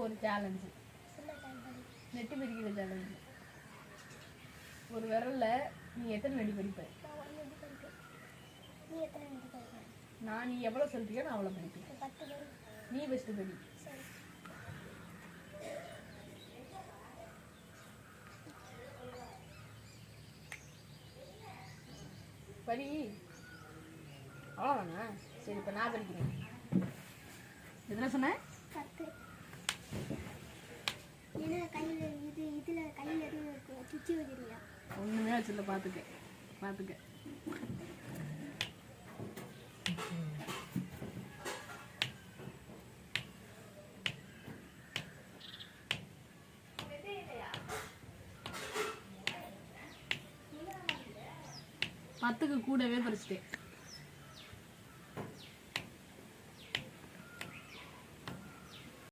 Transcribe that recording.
ஒரு challenge net பிரிக்கிற challenge ஒரு விரல்ல நீ எத்தனை நெடி படிப்ப நான் நீ எவ்வளோ சொல்றியோ நான் அவ்வளோ படிப்பேன் நீ பெஸ்ட்டு படி படி அவ்வளோதானா சரி இப்போ நான் படிக்கிறேன் எதுனா சொன்னேன் ஏன்னா கையில் இது இதில் கையில் எதுவும் இருக்கும் சுச்சி வச்சிருக்கியா ஒன்றுமே வச்சில்ல பார்த்துக்க பார்த்துக்க பத்துக்கு கூடவே பறிச்சிட்டேன்.